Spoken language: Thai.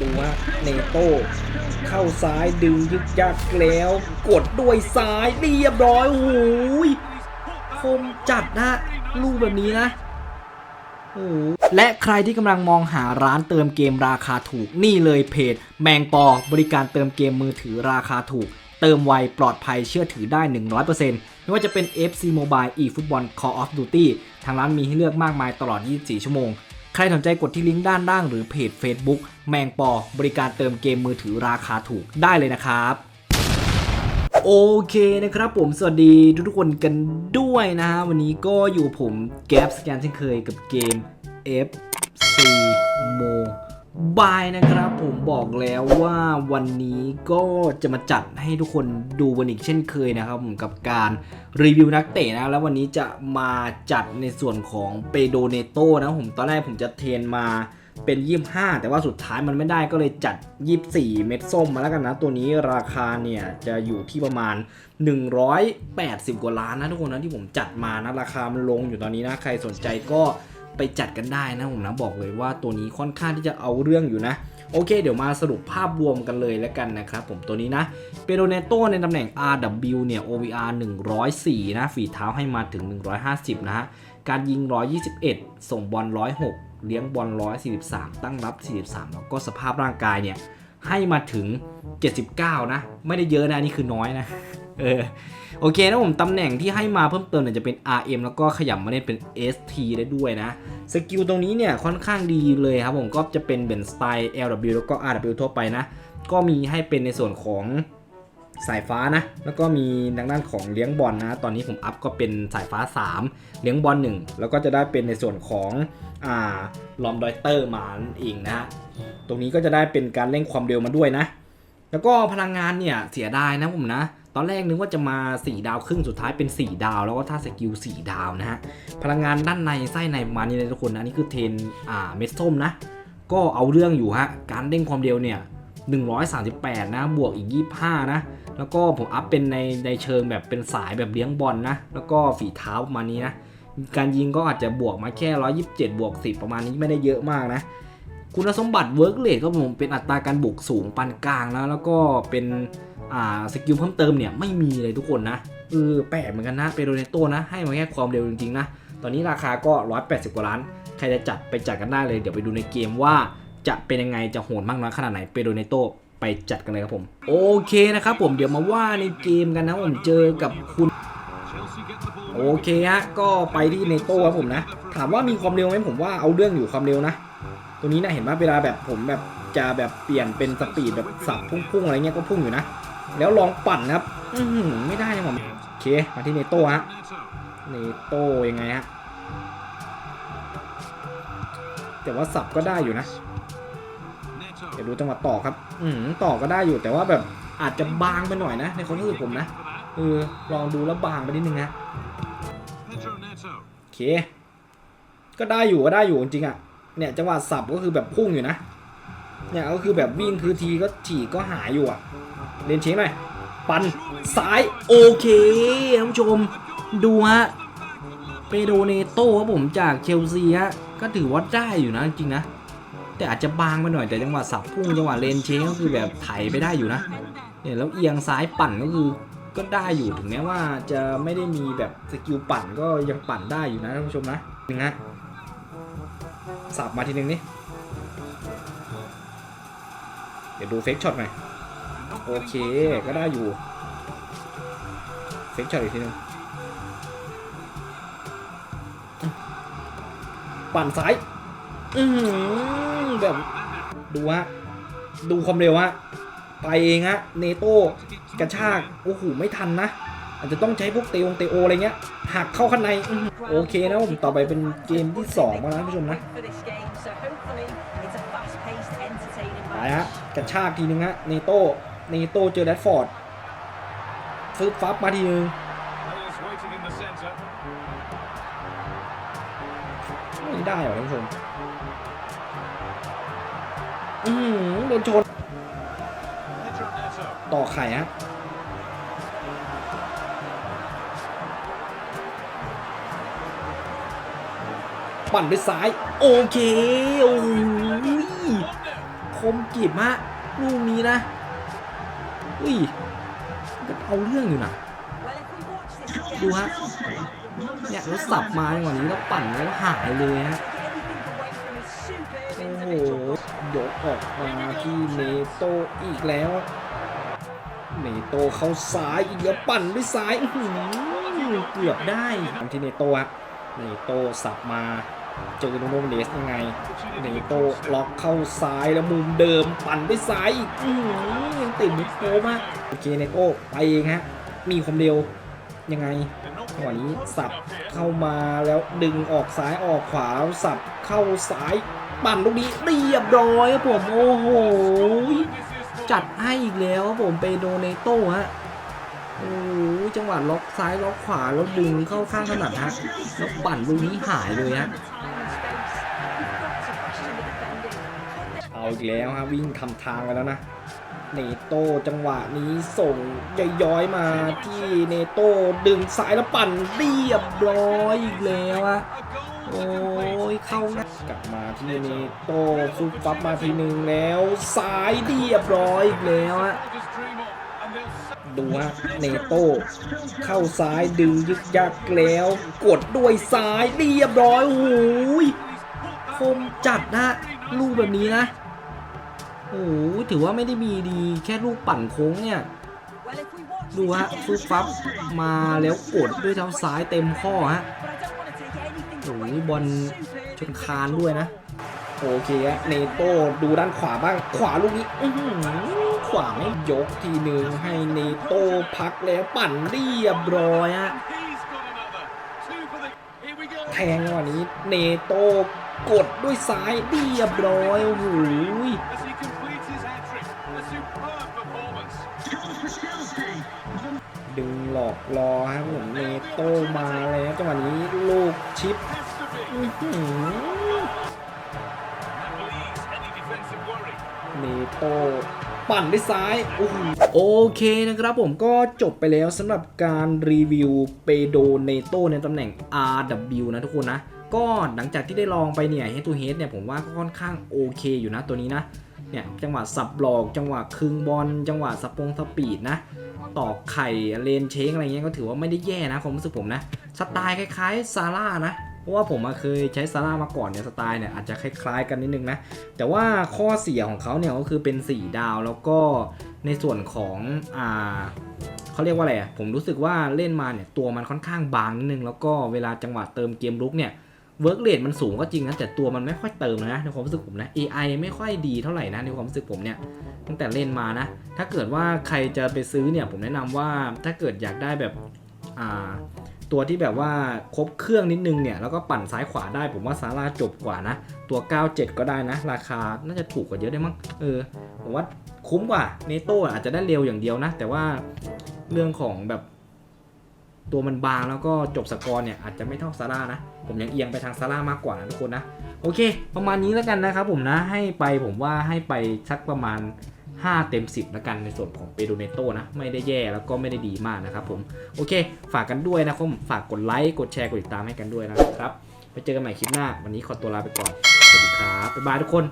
ดูฮะเนโต้เข้าซ้ายดึงยึกยักแล้ว กดด้วยซ้ายเรียบร้อยโอ้โหยคมจัดนะลูกแบบนี้นะโอ้และใครที่กำลังมองหาร้านเติมเกมราคาถูกนี่เลยเพจ แมงปอบริการเติมเกมมือถือราคาถูก เติมไวปลอดภัยเชื่อถือได้ 100%ไม่ว่าจะเป็น FC Mobile eFootball Call of Duty ทางร้านมีให้เลือกมากมายตลอด 24 ชั่วโมง รสนใจกดที่ลิงก์ด้านล่างหรือเพจ Facebook แมงปอบริการเติมเกมมือถือราคาถูกได้เลยนะครับโอเคนะครับผมสวัสดีทุกๆคนกันด้วยนะฮะ วันนี้ก็อยู่ผมแก๊ปสแกนเช่นเคยกับเกม FC Mobile นะครับผมบอกแล้วว่าวันนี้ก็จะมาจัดให้ทุกคนดูกันอีกเช่นเคยนะครับผมกับการรีวิวนักเตะนะแล้ววันนี้จะมาจัดในส่วนของเปโดเนโตนะผมตอนแรกผมจะเทนมาเป็น 25 แต่ว่าสุดท้ายมันไม่ได้ก็เลยจัด 24 เม็ดส้มมาแล้วกันนะ ตัวนี้ราคาเนี่ยจะอยู่ที่ประมาณ 180 กว่าล้านนะทุกคนนะที่ผมจัดมานะราคามันลงอยู่ตอนนี้นะใครสนใจก็ ไปจัดกันได้นะผมนะบอกเลยว่าตัวนี้ค่อนข้างที่จะเอาเรื่องอยู่นะ โอเค เดี๋ยวมาสรุปภาพรวมกันเลยแล้วกันนะครับผมตัวนี้นะเปโรเนโตในตำแหน่ง RW เนี่ย OVR 104 นะ ฝีเท้าให้มาถึง 150 นะฮะ การยิง 121 ส่งบอล 106 เลี้ยงบอล 143 ตั้งรับ 43 แล้วก็สภาพร่างกายเนี่ยให้มาถึง 79 นะ ไม่ได้เยอะนะ อันนี่คือน้อยนะ เออโอเคนะผมตำแหน่งที่ให้มาเพิ่มเติมเนี่ยจะเป็น RM แล้วก็ขยับมาเล่นเป็น ST ได้ด้วยนะ สกิลตรงนี้เนี่ยค่อนข้างดีเลยครับผมก็จะเป็นเป็นสไตล์ LW แล้วก็ RW ทั่วไปนะ ก็มีให้เป็นในส่วนของสายฟ้านะ แล้วก็มีทางด้านของเลี้ยงบอลนะ ตอนนี้ผมอัพก็เป็นสายฟ้า 3 เลี้ยงบอล1แล้วก็จะได้เป็นในส่วนของอ่าลอมดอยเตอร์มานเองนะ ตรงนี้ก็จะได้เป็นการเร่งความเร็วมาด้วยนะ แล้วก็พลังงานเนี่ยเสียดายนะผมนะ ตอนแรกนึกว่าจะมา 4 ดาวครึ่งสุดท้ายเป็น 4 ดาว แล้วก็ท่าสกิล 4 ดาวนะฮะ พลังงานด้านในไส้ในประมาณนี้เลยทุกคนนะนี่คือเทนอ่าเม็ดส้มนะ ก็เอาเรื่องอยู่ฮะ การเด้งความเร็วเนี่ย 138 นะ บวกอีก 25 นะ แล้วก็ผมอัพเป็นในในเชิงแบบเป็นสายแบบเลี้ยงบอลนะแล้วก็ฝีเท้าประมาณนี้นะ การยิงก็อาจจะบวกมาแค่ 127 บวก 10 ประมาณนี้ไม่ได้เยอะมากนะ คุณสมบัติเวิร์กเลทก็ผมเป็นอัตราการบุกสูงปานกลางแล้วแล้วก็เป็น อ่าสกิลเพิ่มเติมเนี่ยไม่มีเลยทุกคนนะเออแปลกเหมือนกันนะเปโดเนโตนะให้มาแค่ความเร็วจริงๆนะตอนนี้ราคาก็ 180 กว่าล้าน ใครจะจัดไปจัดกันได้เลย เดี๋ยวไปดูในเกมว่าจะเป็นยังไงจะโหดมากน้อยขนาดไหนเปโดเนโตไปจัดกันเลยครับผม โอเคนะครับผมเดี๋ยวมาว่าในเกมกันนะผมเจอกับคุณ โอเคฮะก็ไปที่เนโต้ครับผมนะ ถามว่ามีความเร็วไหมผมว่าเอาเรื่องอยู่ความเร็วนะ ตัวนี้นะเห็นว่าเวลาแบบผมแบบจะแบบเปลี่ยนเป็นสปีดแบบสับพุ่งๆอะไรเงี้ยก็พุ่งอยู่นะ แล้วลองปั่นนะครับอือหือไม่ได้นะผมโอเคมาที่เนโต้ฮะเนโต้ยังไงฮะแต่ว่าสับก็ได้อยู่นะเดี๋ยวดูจังหวะต่อครับ อืมต่อก็ได้อยู่แต่ว่าแบบอาจจะบางไปหน่อยนะ ในความรู้สึกผมนะเออลองดูแล้วบางไปนิดนึงนะโอเค ก็ได้อยู่ก็ได้อยู่จริงๆอะเนี่ยจังหวะสับก็คือแบบพุ่งอยู่นะเนี่ยก็คือแบบวิ่งคือทีก็ฉีกก็หายอยู่อะ เรียนเช็คหน่อยปันซ้ายโอเคท่านผู้ชม ดูฮะเปโดเนโต้ครับผมจากเชลซีฮะก็ถือว่าได้อยู่นะจริงนะ แต่อาจจะบางไปหน่อยแต่จังหวะสับพุ่งจังหวะเลนเชงก็คือแบบไถไปได้อยู่นะเนี่ยแล้วเอียงซ้ายปั่นก็คือก็ได้อยู่ถึงแม้ว่าจะไม่ได้มีแบบสกิลปั่นก็ยังปั่นได้อยู่นะท่านผู้ชมนะหนึ่งฮะสับมาทีหนึ่งนี่เดี๋ยวดูเฟกช็อตหน่อย โอเค ก็ได้อยู่เฟกช็อตอีกทีนึง ปั่นซ้าย อืแบบ ดูฮะ ดูความเร็วฮะ ไปเองฮะ เนโต้กระชาก โอ้โห ไม่ทันนะ อาจจะต้องใช้พวกเตองเตโออะไรเงี้ย หักเข้าข้างใน โอเคนะผม ต่อไปเป็นเกมที่2มาแล้วผู้ชมนะไปฮะ กระชากทีนึงฮะ เนโต้ นโต้เจอแรดฟอร์ดฟึบฟับมาทีนึงไม่ได้เหรอท่านผู้ชมอือหือโดนชน ต่อไข่ฮะปั่นไปซ้าย โอเค โอ้ยโคคมกริบฮะลูกนี้นะ อุ้ยก็เอาเรื่องอยู่นะดูฮะเนี่ยแล้วสับมาจังหวะนี้แล้วปั่นแล้วหายเลยฮะโอ้โหยกออกมาที่เนโตอีกแล้ว เนโตเข้าซ้ายอีกแล้วปั่นด้วยซ้ายเกือบได้ที่เนโตฮะเนโตสับมา เจอโนโนเนสยังไงเนโตล็อกเข้าซ้ายแล้วมุมเดิมปั่นด้วยซ้ายอีกอื้อยังติดมุดโค้งอะโอเคเนโตไปเองฮะมีความเร็วยังไงจังหวะนี้สับเข้ามาแล้วดึงออกซ้ายออกขวาสับเข้าซ้ายปั่นลูกนี้เรียบร้อยครับผมโอ้โหจัดให้อีกแล้วครับผมเปโดเนโต้ฮะโอ้จังหวะล็อกซ้ายล็อกขวาแล้วดึงเข้าข้างถนัดฮะแล้วปั่นลูกนี้หายเลยฮะ อีกแล้วฮะวิ่งทำทางไปแล้วนะ เนโต้จังหวะนี้ส่งย้อยมาที่เนโต้ดึงซ้ายแล้วปั่นเรียบร้อยอีกแล้วอะโอ้ยเข้านะกลับมาที่เนโต้ฟุบฟับมาทีหนึ่งแล้วซ้ายเรียบร้อยอีกแล้วอะดูฮะเนโต้เข้าซ้ายดึงยึกยักแล้ว กดด้วยซ้ายเรียบร้อยโอ้ยคมจัดนะลูกแบบนี้นะ โอ้โหถือว่าไม่ได้มีดีแค่ลูกปั่นโค้งเนี่ย ดูฮะฟุบฟับมาแล้วกดด้วยเท้าซ้ายเต็มข้อฮะโอ้ยบอลชนคานด้วยนะ โอเคฮะเนโต้ดูด้านขวาบ้าง ขวาลูกนี้อืขวาไม่ยกทีหนึ่งให้เนโต้พักแล้วปั่นเรียบร้อยฮะแทงจังหวะนี้เนโต้กดด้วยซ้ายเรียบร้อยโอ้โห ดึงหลอกลอครับผมเนโต้มาแล้วจังหวะนี้ลูกชิปเนโต้ปั่นด้วยซ้ายโอ้โหโอเคนะครับผมก็จบไปแล้วสำหรับการรีวิวเปโดเนโต้ในตำแหน่ง RW นะทุกคนนะ ก็หลังจากที่ได้ลองไปเนี่ย Head to Head เนี่ยผมว่าก็ค่อนข้างโอเคอยู่นะตัวนี้นะ เนี่ยจังหวะสับหลอก จังหวะคึงบอลจังหวะสปงสปีดนะตอกไข่เลนเชงอะไรเงี้ยก็ถือว่าไม่ได้แย่นะความรู้สึกผมนะสไตล์คล้ายๆซาร่านะเพราะว่าผมเคยใช้ซาร่ามาก่อนเนี่ยสไตล์เนี่ยอาจจะคล้ายๆกันนิดนึงนะแต่ว่าข้อเสียของเขาเนี่ยก็คือเป็น 4 ดาวแล้วก็ในส่วนของอ่าเขาเรียกว่าอะไรผมรู้สึกว่าเล่นมาเนี่ยตัวมันค่อนข้างบางนิดนึงแล้วก็เวลาจังหวะเติมเกมลุกเนี่ย เวิร์กเรทมันสูงก็จริงนะแต่ตัวมันไม่ค่อยเติมนะในความรู้สึกผมนะ AI ไม่ค่อยดีเท่าไหร่นะในความรู้สึกผมเนี่ยตั้งแต่เล่นมานะ ถ้าเกิดว่าใครจะไปซื้อเนี่ยผมแนะนำว่าถ้าเกิดอยากได้แบบอ่าตัวที่แบบว่าครบเครื่องนิดนึงเนี่ยแล้วก็ปั่นซ้ายขวาได้ผมว่าซาร่าจบกว่านะ ตัว 97 ก็ได้นะ ราคาน่าจะถูกกว่าเยอะได้มั้งเออผมว่าคุ้มกว่าเนโต้อาจจะได้เร็วอย่างเดียวนะ แต่ว่าเรื่องของแบบ ตัวมันบางแล้วก็จบสกอร์เนี่ยอาจจะไม่เท่าซาร่านะ ผมยังเอียงไปทางซาร่ามากกว่านะทุกคนนะ โอเค ประมาณนี้แล้วกันนะครับผมนะให้ไปผมว่าให้ไปสักประมาณ 5 เต็ม 10แล้วกันในส่วนของเปโดเนโตนะ ไม่ได้แย่แล้วก็ไม่ได้ดีมากนะครับผม โอเค ฝากกันด้วยนะครับฝากกดไลค์กดแชร์กดติดตามให้กันด้วยนะครับไปเจอกันใหม่คลิปหน้า วันนี้ขอตัวลาไปก่อนสวัสดีครับบ๊ายบายทุกคน